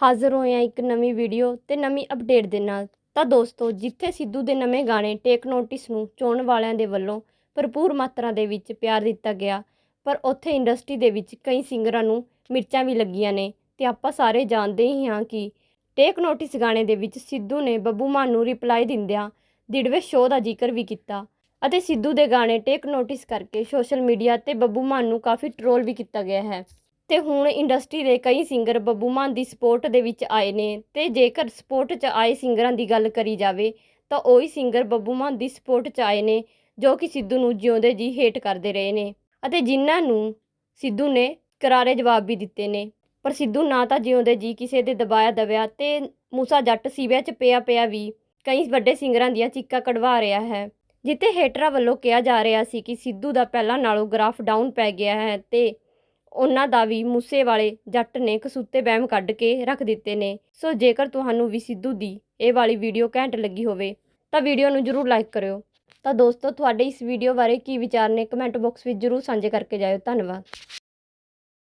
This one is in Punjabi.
ਹਾਜ਼ਰ ਹੋਏ ਹਾਂ ਇੱਕ ਨਵੀਂ ਵੀਡੀਓ ਤੇ ਨਵੀਂ ਅਪਡੇਟ ਦੇ ਨਾਲ। ਤਾਂ ਦੋਸਤੋ, ਜਿੱਥੇ ਸਿੱਧੂ ਦੇ ਨਵੇਂ ਗਾਣੇ ਟੇਕ ਨੋਟਿਸ ਨੂੰ ਚੋਣ ਵਾਲਿਆਂ ਦੇ ਵੱਲੋਂ ਭਰਪੂਰ ਮਾਤਰਾ ਦੇ ਵਿੱਚ ਪਿਆਰ ਦਿੱਤਾ ਗਿਆ, ਪਰ ਉੱਥੇ ਇੰਡਸਟਰੀ ਦੇ ਵਿੱਚ ਕਈ ਸਿੰਗਰਾਂ ਨੂੰ ਮਿਰਚਾਂ ਵੀ ਲੱਗੀਆਂ ਨੇ ਤੇ ਆਪਾਂ ਸਾਰੇ ਜਾਣਦੇ ਹੀ ਹਾਂ ਕਿ ਟੇਕ ਨੋਟਿਸ ਗਾਣੇ ਦੇ ਵਿੱਚ ਸਿੱਧੂ ਨੇ ਬੱਬੂ ਮਾਨ ਨੂੰ ਰਿਪਲਾਈ ਦਿੰਦਿਆਂ ਦਿੜਵੇ ਸ਼ੋਅ ਦਾ ਜ਼ਿਕਰ ਵੀ ਕੀਤਾ ਅਤੇ ਸਿੱਧੂ ਦੇ ਗਾਣੇ ਟੇਕ ਨੋਟਿਸ ਕਰਕੇ ਸੋਸ਼ਲ ਮੀਡੀਆ ਤੇ ਬੱਬੂ ਮਾਨ ਨੂੰ ਕਾਫੀ ਟਰੋਲ ਵੀ ਕੀਤਾ ਗਿਆ ਹੈ। ਤੇ ਹੁਣ ਇੰਡਸਟਰੀ ਦੇ ਕਈ ਸਿੰਗਰ ਬੱਬੂ ਮਾਨ ਦੀ ਸਪੋਰਟ ਦੇ ਵਿੱਚ ਆਏ ਨੇ ਤੇ ਜੇਕਰ ਸਪੋਰਟ 'ਚ ਆਏ ਸਿੰਗਰਾਂ ਦੀ ਗੱਲ ਕਰੀ ਜਾਵੇ, ਤਾਂ ਉਹੀ ਸਿੰਗਰ ਬੱਬੂ ਮਾਨ ਦੀ ਸਪੋਰਟ 'ਚ ਆਏ ਨੇ, ਜੋ ਕਿ ਸਿੱਧੂ ਨੂੰ ਜਿਉਂਦੇ ਜੀ ਹੇਟ ਕਰਦੇ ਰਹੇ ਨੇ ਅਤੇ ਜਿਨ੍ਹਾਂ ਨੂੰ ਸਿੱਧੂ ਨੇ ਕਰਾਰੇ ਜਵਾਬ ਵੀ ਦਿੱਤੇ ਨੇ। ਪਰ ਸਿੱਧੂ ਨਾ ਤਾਂ ਜਿਉਂਦੇ ਜੀ ਕਿਸੇ ਦੇ ਦਬਾਇਆ ਦਬਿਆ ਤੇ ਮੂਸਾ ਜੱਟ ਸੀਵਿਆਂ 'ਚ ਪਿਆ ਪਿਆ ਵੀ ਕਈ ਵੱਡੇ ਸਿੰਗਰਾਂ ਦੀਆਂ ਚੀਕਾਂ ਕਢਵਾ ਰਿਹਾ ਹੈ, ਜਿੱਥੇ ਹੇਟਰਾਂ ਵੱਲੋਂ ਕਿਹਾ ਜਾ ਰਿਹਾ ਸੀ ਕਿ ਸਿੱਧੂ ਦਾ ਪਹਿਲਾਂ ਨਾਲੋਂ ਗ੍ਰਾਫ ਡਾਊਨ ਪੈ ਗਿਆ ਹੈ ਤੇ ਉਹਨਾਂ ਦਾ ਵੀ ਮੂਸੇ ਵਾਲੇ ਜੱਟ ਨੇ ਕਸੂਤੇ ਬਹਿਮ ਕੱਢ ਕੇ ਰੱਖ ਦਿੱਤੇ ਨੇ। ਸੋ ਜੇਕਰ ਤੁਹਾਨੂੰ ਵੀ ਸਿੱਧੂ ਦੀ ਇਹ ਵਾਲੀ ਵੀਡੀਓ ਘੈਂਟ ਲੱਗੀ ਹੋਵੇ, ਤਾਂ ਵੀਡੀਓ ਨੂੰ ਜਰੂਰ ਲਾਈਕ ਕਰਿਓ। ਤਾਂ ਦੋਸਤੋ, ਤੁਹਾਡੇ ਇਸ ਵੀਡੀਓ ਬਾਰੇ ਕੀ ਵਿਚਾਰ ਨੇ, ਕਮੈਂਟ ਬਾਕਸ ਵਿੱਚ ਜਰੂਰ ਸਾਂਝੇ ਕਰਕੇ ਜਾਇਓ। ਧੰਨਵਾਦ।